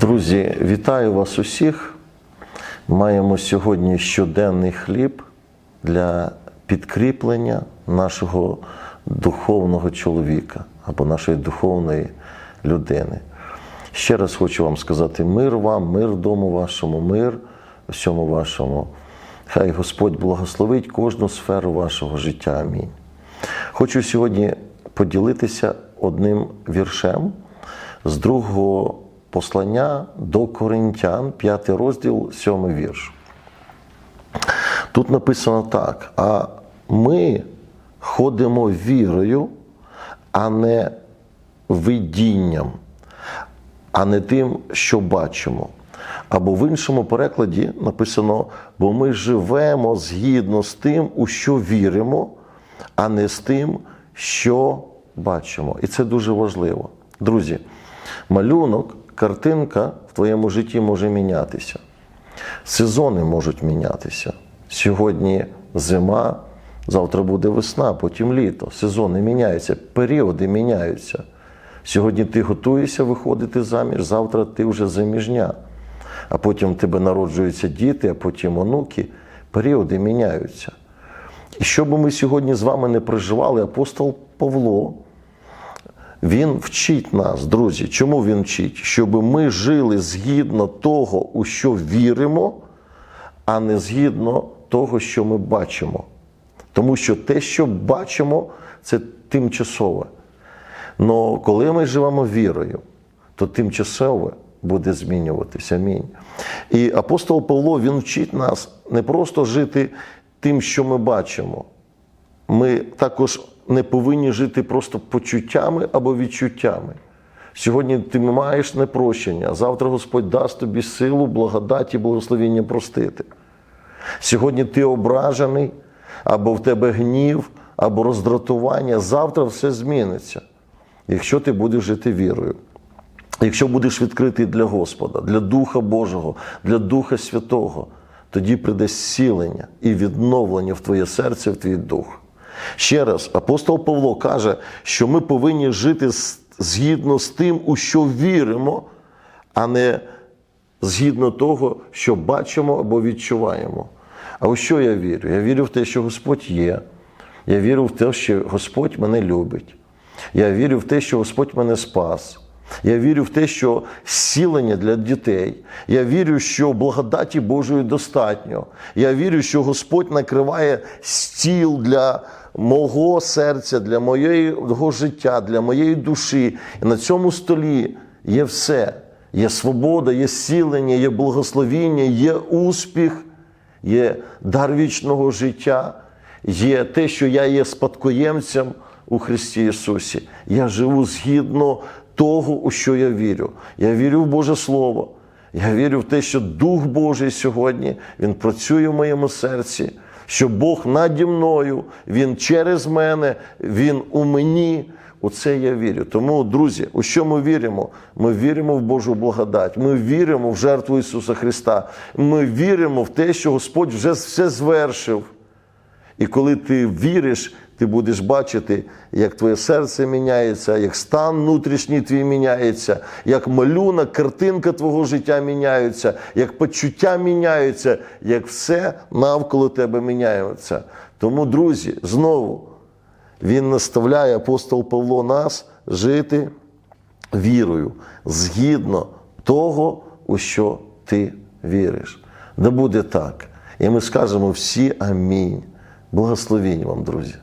Друзі, вітаю вас усіх. Маємо сьогодні щоденний хліб для підкріплення нашого духовного чоловіка або нашої духовної людини. Ще раз хочу вам сказати мир вам, мир дому вашому, мир всьому вашому. Хай Господь благословить кожну сферу вашого життя. Амінь. Хочу сьогодні поділитися одним віршем з другого послання до Коринтян, 5 розділ, 7 вірш. Тут написано так: а ми ходимо вірою, а не видінням, а не тим, що бачимо. Або в іншому перекладі написано: бо ми живемо згідно з тим, у що віримо, а не з тим, що бачимо. І це дуже важливо. Друзі, малюнок, картинка в твоєму житті може мінятися. Сезони можуть мінятися. Сьогодні зима, завтра буде весна, потім літо. Сезони міняються, періоди міняються. Сьогодні ти готуєшся виходити заміж, завтра ти вже заміжня. А потім в тебе народжуються діти, а потім онуки. Періоди міняються. І що би ми сьогодні з вами не переживали, апостол Павло, він вчить нас, друзі. Чому він вчить? Щоб ми жили згідно того, у що віримо, а не згідно того, що ми бачимо. Тому що те, що бачимо, це тимчасове. Но коли ми живемо вірою, то тимчасове буде змінюватися. Амінь. І апостол Павло він вчить нас не просто жити тим, що ми бачимо. Ми також не повинні жити просто почуттями або відчуттями. Сьогодні ти маєш непрощення, а завтра Господь дасть тобі силу, благодать і благословіння простити. Сьогодні ти ображений, або в тебе гнів, або роздратування. Завтра все зміниться, якщо ти будеш жити вірою. Якщо будеш відкритий для Господа, для Духа Божого, для Духа Святого, тоді прийде зцілення і відновлення в твоє серце, в твій дух. Ще раз, апостол Павло каже, що ми повинні жити згідно з тим, у що віримо, а не згідно того, що бачимо або відчуваємо. А у що я вірю? Я вірю в те, що Господь є. Я вірю в те, що Господь мене любить. Я вірю в те, що Господь мене спас. Я вірю в те, що зцілення для дітей. Я вірю, що благодаті Божої достатньо. Я вірю, що Господь накриває стіл для мого серця, для моєго життя, для моєї душі. І на цьому столі є все. Є свобода, є зцілення, є благословіння, є успіх, є дар вічного життя, є те, що я є спадкоємцем у Христі Ісусі. Я живу згідно того, у що я вірю. Я вірю в Боже Слово. Я вірю в те, що Дух Божий сьогодні Він працює в моєму серці, що Бог наді мною, Він через мене, Він у мені. У це я вірю. Тому, друзі, у що ми віримо? Ми віримо в Божу благодать. Ми віримо в жертву Ісуса Христа. Ми віримо в те, що Господь вже все звершив. І коли ти віриш, ти будеш бачити, як твоє серце міняється, як стан внутрішній твій міняється, як малюнок, картинка твого життя міняється, як почуття міняються, як все навколо тебе міняється. Тому, друзі, знову він наставляє апостол Павло нас жити вірою згідно того, у що ти віриш. Да буде так. І ми скажемо всі амінь. Благословінь вам, друзі.